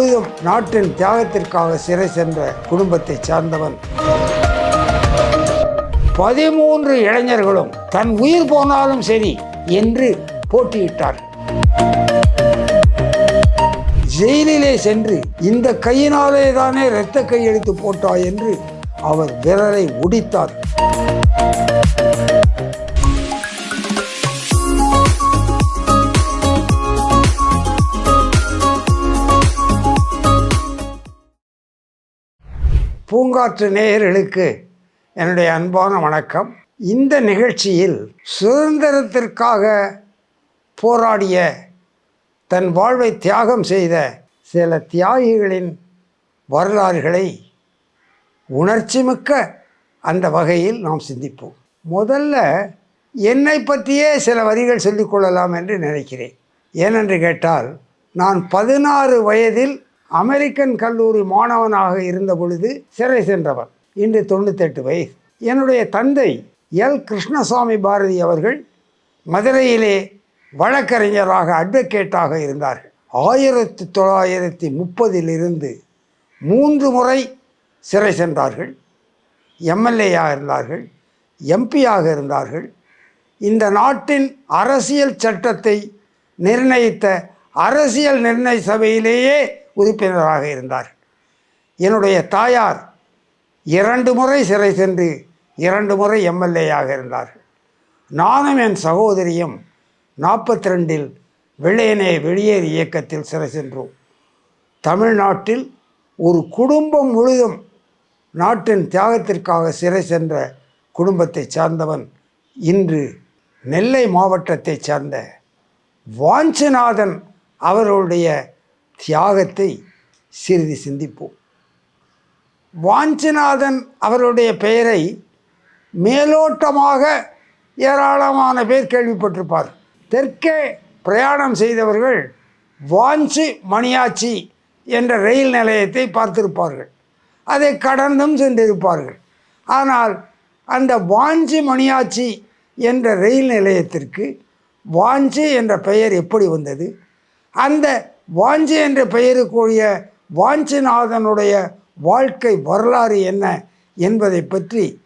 முழுதும் நாட்டின் தியாகத்திற்காக சிறை சென்ற குடும்பத்தை சார்ந்தவன். பதிமூன்று இளைஞர்களும் தன் உயிர் போனாலும் சரி என்று போட்டியிட்டார் ஜெயிலிலே சென்று இந்த கையினாலே தானே இரத்த கையெழுத்து போட்டாய் என்று அவர் விரலை ஒடித்தார் பூங்காற்று நேயர்களுக்கு என்னுடைய அன்பான வணக்கம். இந்த நிகழ்ச்சியில் சுதந்திரத்திற்காக போராடிய தன் வாழ்வை தியாகம் செய்த சில தியாகிகளின் வரலாறுகளை உணர்ச்சிமிக்க அந்த வகையில் நாம் சிந்திப்போம். முதல்ல என்னை பற்றியே சில வரிகள் சொல்லிக்கொள்ளலாம் என்று நினைக்கிறேன். ஏனென்று கேட்டால் நான் பதினாறு வயதில் அமெரிக்கன் கல்லூரி மாணவனாக இருந்த பொழுது சிறை சென்றவர். இன்று தொண்ணூத்தெட்டு வயது என்னுடைய தந்தை எல். கிருஷ்ணசாமி பாரதி அவர்கள் மதுரையிலே வழக்கறிஞராக அட்வொகேட்டாக இருந்தார்கள் ஆயிரத்தி தொள்ளாயிரத்தி முப்பதிலிருந்து மூன்று முறை சிறை சென்றார்கள். எம்எல்ஏயாக இருந்தார்கள் எம்பியாக இருந்தார்கள். இந்த நாட்டின் அரசியல் சட்டத்தை நிர்ணயித்த அரசியல் நிர்ணய சபையிலேயே உறுப்பினராக இருந்தார். என்னுடைய தாயார் இரண்டு முறை சிறை சென்று இரண்டு முறை எம்எல்ஏயாக இருந்தார். நானும் என் சகோதரியும் நாற்பத்தி ரெண்டில் வெள்ளையனே வெளியேறு இயக்கத்தில் சிறை சென்றோம். தமிழ்நாட்டில் ஒரு குடும்பம் முழுதும் நாட்டின் தியாகத்திற்காக சிறை சென்ற குடும்பத்தை சார்ந்தவன் இன்று நெல்லை மாவட்டத்தைச் சார்ந்த வாஞ்சிநாதன் அவர்களுடைய தியாகத்தை சிறிது சிந்திப்போம். வாஞ்சிநாதன் அவருடைய பெயரை மேலோட்டமாக ஏராளமான பேர் கேள்விப்பட்டிருப்பார். தெற்கே பிரயாணம் செய்தவர்கள் வாஞ்சி மணியாச்சி என்ற ரயில் நிலையத்தை பார்த்திருப்பார்கள். அதை கடந்தும் சென்றிருப்பார்கள். ஆனால் அந்த வாஞ்சி மணியாச்சி என்ற ரயில் நிலையத்திற்கு வாஞ்சி என்ற பெயர் எப்படி வந்தது? அந்த வாஞ்சி என்ற பெயருக்குரிய வாஞ்சிநாதனுடைய வாழ்க்கை வரலாறு என்ன என்பதை பற்றி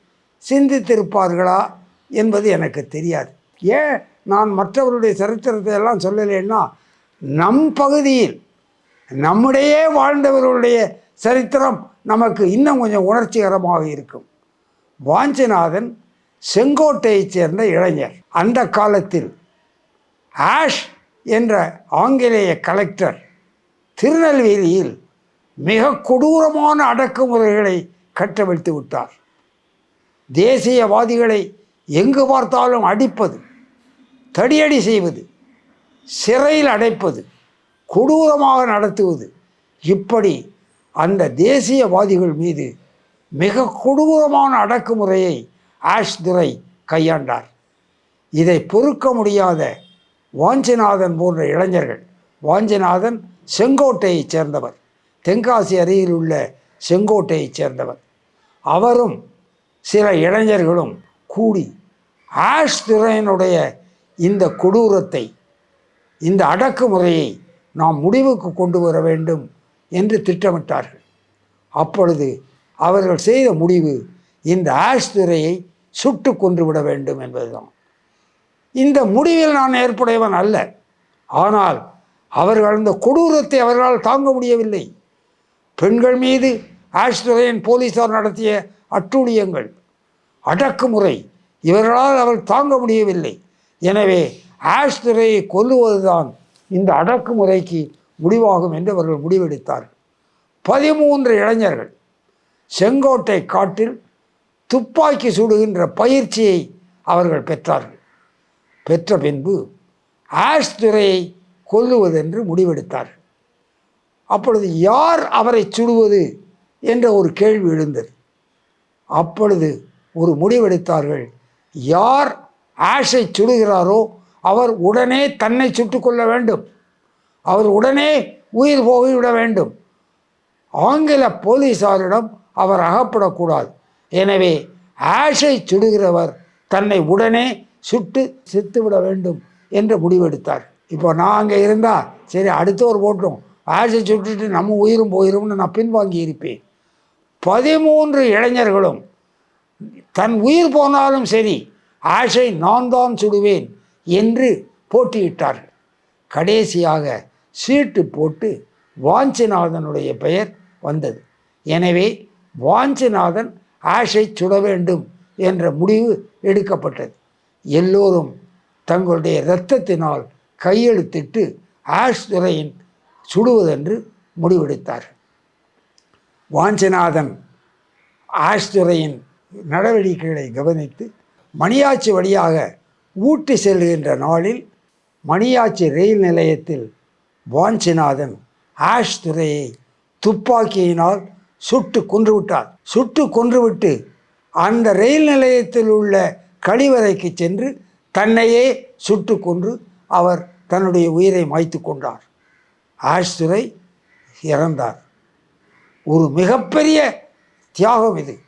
சிந்தித்திருப்பார்களா என்பது எனக்கு தெரியாது. ஏன் நான் மற்றவருடைய சரித்திரத்தை எல்லாம் சொல்லலைன்னா நம் பகுதியில் நம்முடைய வாழ்ந்தவர்களுடைய சரித்திரம் நமக்கு இன்னும் கொஞ்சம் உணர்ச்சிகரமாக இருக்கும். வாஞ்சிநாதன் செங்கோட்டையைச் சேர்ந்த இளைஞர். அந்த காலத்தில் ஆஷ் என்ற ஆங்கிலேய கலெக்டர் திருநெல்வேலியில் மிக கொடூரமான அடக்குமுறைகளை கட்டவிழ்த்து விட்டார். தேசியவாதிகளை எங்கு பார்த்தாலும் அடிப்பது தடியடி செய்வது சிறையில் அடைப்பது கொடூரமாக நடத்துவது இப்படி அந்த தேசியவாதிகள் மீது மிக கொடூரமான அடக்குமுறையை ஆஷ் துரை கையாண்டார். இதை பொறுக்க முடியாத வாஞ்சிநாதன் போன்ற இளைஞர்கள். வாஞ்சிநாதன் செங்கோட்டையைச் சேர்ந்தவர். தென்காசி அருகில் உள்ள செங்கோட்டையைச் சேர்ந்தவர். அவரும் சில இளைஞர்களும் கூடி ஆஷ் துரையனுடைய இந்த கொடூரத்தை இந்த அடக்குமுறையை நாம் முடிவுக்கு கொண்டு வர வேண்டும் என்று திட்டமிட்டார்கள். அப்பொழுது அவர்கள் செய்த முடிவு இந்த ஆஷ் துறையை சுட்டு கொன்று விட வேண்டும் என்பதுதான். இந்த முடிவில் நான் ஏற்புடையவன் அல்ல. ஆனால் அவர்கள் அந்த கொடூரத்தை அவர்களால் தாங்க முடியவில்லை. பெண்கள் மீது ஆஷ்துரையன் போலீசார் நடத்திய அட்டூழியங்கள் அடக்குமுறை இவர்களால் அவர் தாங்க முடியவில்லை. எனவே ஆஷ்துரையை கொல்லுவதுதான் இந்த அடக்குமுறைக்கு முடிவாகும் என்று அவர்கள் முடிவெடுத்தார்கள். பதிமூன்று இளைஞர்கள் செங்கோட்டை காட்டில் துப்பாக்கி சுடுகின்ற பயிற்சியை அவர்கள் பெற்றார்கள். பெற்ற பின்பு ஆஷ்துரையை கொல்லுவதென்று முடிவெடுத்தார். அப்பொழுது யார் அவரை சுடுவது என்ற ஒரு கேள்வி எழுந்தது. அப்பொழுது ஒரு முடிவெடுத்தார்கள் யார் ஆஷை சுடுகிறாரோ அவர் உடனே தன்னை சுட்டுக்கொள்ள வேண்டும். அவர் உடனே உயிர் போய்விட வேண்டும். ஆங்கில போலீசாரிடம் அவர் அகப்படக்கூடாது. எனவே ஆஷை சுடுகிறவர் தன்னை உடனே சுட்டு செத்துவிட வேண்டும் என்று முடிவெடுத்தார். இப்போ நான் அங்கே இருந்தால் சரி அடுத்தவர் போட்டோம் ஆசை சுட்டுட்டு நம்ம உயிரும் போயிரும்னு நான் பின்வாங்கி இருப்பேன். பதிமூன்று இளைஞர்களும் தன் உயிர் போனாலும் சரி ஆஷை நான் தான் சுடுவேன் என்று போட்டியிட்டார்கள் கடைசியாக சீட்டு போட்டு வாஞ்சிநாதனுடைய பெயர் வந்தது. எனவே வாஞ்சிநாதன் ஆஷை சுட வேண்டும் என்ற முடிவு எடுக்கப்பட்டது. எல்லோரும் தங்களுடைய இரத்தத்தினால் கையெழுத்திட்டு ஆஷ் துறையின் சுடுவதென்று முடிவெடுத்தார் வாஞ்சிநாதன் ஆஷ் துறையின் நடவடிக்கைகளை கவனித்து மணியாச்சி வழியாக ஊட்டி செல்கின்ற நாளில் மணியாச்சி ரயில் நிலையத்தில் வாஞ்சிநாதன் ஆஷ் துறையை துப்பாக்கியினால் சுட்டு கொன்றுவிட்டார். சுட்டு கொன்றுவிட்டு அந்த ரயில் நிலையத்தில் உள்ள கழிவறைக்கு சென்று தன்னையே சுட்டு கொன்று அவர் தன்னுடைய உயிரை மாய்த்து கொண்டார். ஆஷ்துரை இறந்தார். ஒரு மிகப்பெரிய தியாகம் இது.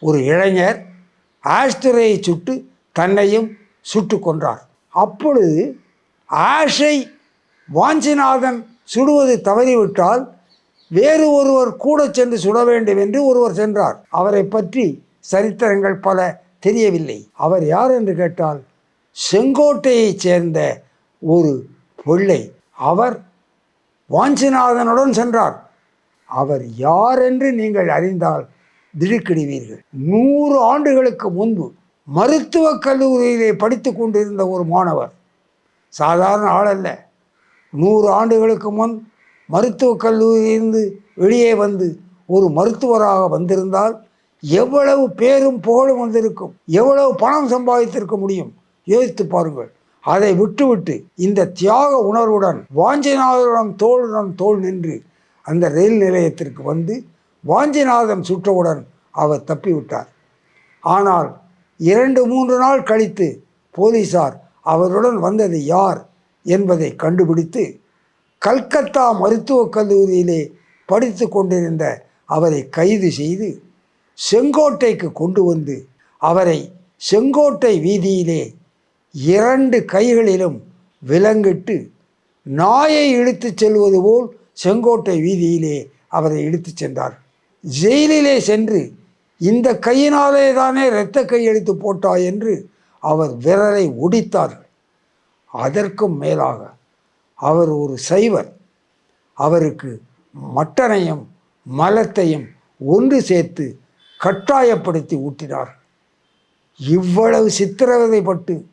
ஒரு இளைஞர் ஆஷ்துரையை சுட்டு தன்னையும் சுட்டு கொன்றார். அப்பொழுது ஆஷை வாஞ்சிநாதன் சுடுவது தவறிவிட்டால் வேறு ஒருவர் கூட சென்று சுட வேண்டும் என்று ஒருவர் சென்றார். அவரை பற்றி சரித்திரங்கள் பல தெரியவில்லை. அவர் யார் என்று கேட்டால் செங்கோட்டையைச் சேர்ந்த ஒரு பிள்ளை அவர் வாஞ்சிநாதனுடன் சென்றார். அவர் யார் என்று நீங்கள் அறிந்தால் திடுக்கிடுவீர்கள். நூறு ஆண்டுகளுக்கு முன்பு மருத்துவக் கல்லூரியிலே படித்து கொண்டிருந்த ஒரு மாணவர் சாதாரண ஆள் அல்ல. நூறு ஆண்டுகளுக்கு முன் மருத்துவக் கல்லூரியிலிருந்து வெளியே வந்து ஒரு மருத்துவராக வந்திருந்தால் எவ்வளவு பேரும் புகழும் வந்திருக்கும் எவ்வளவு பணம் சம்பாதித்திருக்க முடியும்? யோசித்து பாருங்கள். அதை விட்டுவிட்டு இந்த தியாக உணர்வுடன் வாஞ்சிநாதனுடன் தோளுடன் தோள் நின்று அந்த ரயில் நிலையத்திற்கு வந்து வாஞ்சிநாதம் சுற்றவுடன் அவர் தப்பிவிட்டார். ஆனால் இரண்டு மூன்று நாள் கழித்து போலீசார் அவருடன் வந்தது யார் என்பதை கண்டுபிடித்து கல்கத்தா மருத்துவக் கல்லூரியிலே படித்து கொண்டிருந்த அவரை கைது செய்து செங்கோட்டைக்கு கொண்டு வந்து அவரை செங்கோட்டை வீதியிலே இரண்டு கைகளிலும் விலங்கிட்டு நாயை இழுத்துச் செல்வது போல் செங்கோட்டை வீதியிலே அவரை இழுத்துச் சென்றார். ஜெயிலிலே சென்று இந்த கையினாலே தானே இரத்த கையெழுத்து போட்டாய் என்று அவர் விரலை ஒடித்தார்கள் அதற்கும் மேலாக அவர் ஒரு சைவர். அவருக்கு மட்டனையும் மலத்தையும் ஒன்று சேர்த்து கட்டாயப்படுத்தி ஊட்டினார். இவ்வளவு சித்திரவதைப்பட்டு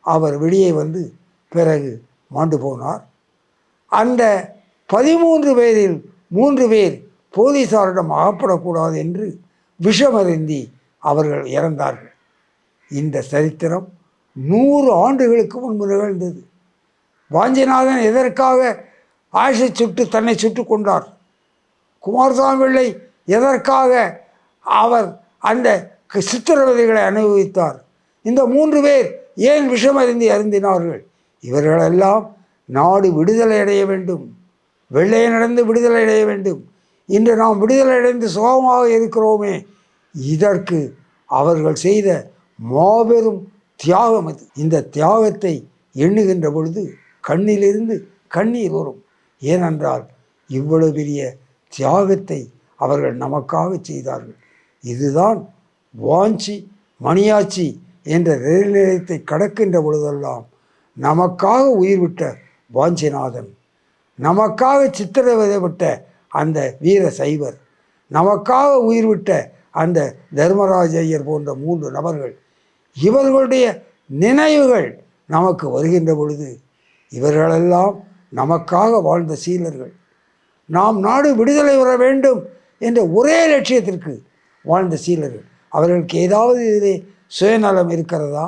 அவர் வெளியே வந்து பிறகு மாண்டு போனார். அந்த பதிமூன்று பேரில் மூன்று பேர் போலீசாரிடம் அகப்படக்கூடாது என்று விஷமருந்தி அவர்கள் இறந்தார்கள். இந்த சரித்திரம் நூறு ஆண்டுகளுக்கு முன்பு நிகழ்ந்தது. வாஞ்சிநாதன் எதற்காக ஆஷை சுட்டு தன்னை சுட்டு கொண்டார்? குமாரசாமி பிள்ளை எதற்காக அவர் அந்த சித்திரவதைகளை அனுபவித்தார். இந்த மூன்று பேர் ஏன் விஷமருந்தி அருந்தினார்கள்? இவர்களெல்லாம் நாடு விடுதலை அடைய வேண்டும். வெள்ளையை நடந்து விடுதலை அடைய வேண்டும். இன்று நாம் விடுதலை அடைந்து சுகமாக இருக்கிறோமே. இதற்கு அவர்கள் செய்த மாபெரும் தியாகம் அது. இந்த தியாகத்தை எண்ணுகின்ற பொழுது கண்ணிலிருந்து கண்ணீர் வரும். ஏனென்றால் இவ்வளவு பெரிய தியாகத்தை அவர்கள் நமக்காக செய்தார்கள். இதுதான் வாஞ்சி மணியாச்சி என்ற ரயில் நிலையத்தை கடக்கின்ற பொழுதெல்லாம் நமக்காக உயிர் விட்ட வாஞ்சிநாதன் நமக்காக சித்திரவதைப்பட்ட அந்த வீர சைவர் நமக்காக உயிர் விட்ட அந்த தர்மராஜ ஐயர் போன்ற மூன்று நபர்கள் இவர்களுடைய நினைவுகள் நமக்கு வருகின்ற பொழுது இவர்களெல்லாம் நமக்காக வாழ்ந்த சீலர்கள். நாம் நாடு விடுதலை வர வேண்டும் என்ற ஒரே லட்சியத்திற்கு வாழ்ந்த சீலர்கள். அவர்களுக்கு ஏதாவது இதில் சுயநலம் இருக்கிறதா?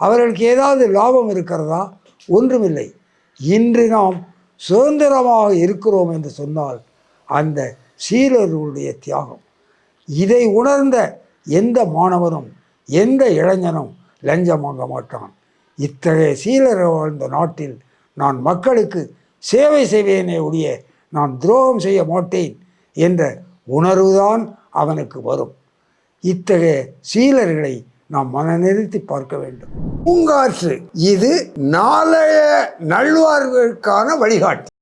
அவர்களுக்கு ஏதாவது லாபம் இருக்கிறதா? ஒன்றுமில்லை. இன்று நாம் சுதந்திரமாக இருக்கிறோம் என்று சொன்னால் அந்த சீலர்களுடைய தியாகம். இதை உணர்ந்த எந்த மாணவனும் எந்த இளைஞனும் லஞ்சம் வாங்க மாட்டான். இத்தகைய சீலர் வாழ்ந்த நாட்டில் நான் மக்களுக்கு சேவை செய்வேனே ஒழிய நான் துரோகம் செய்ய மாட்டேன் என்ற உணர்வுதான் அவனுக்கு வரும். இத்தகைய சீலர்களை நாம் மனநிறுத்தி பார்க்க வேண்டும். பூங்காற்று இது நாளைய நல்வாழ்வுக்கான வழிகாட்டு.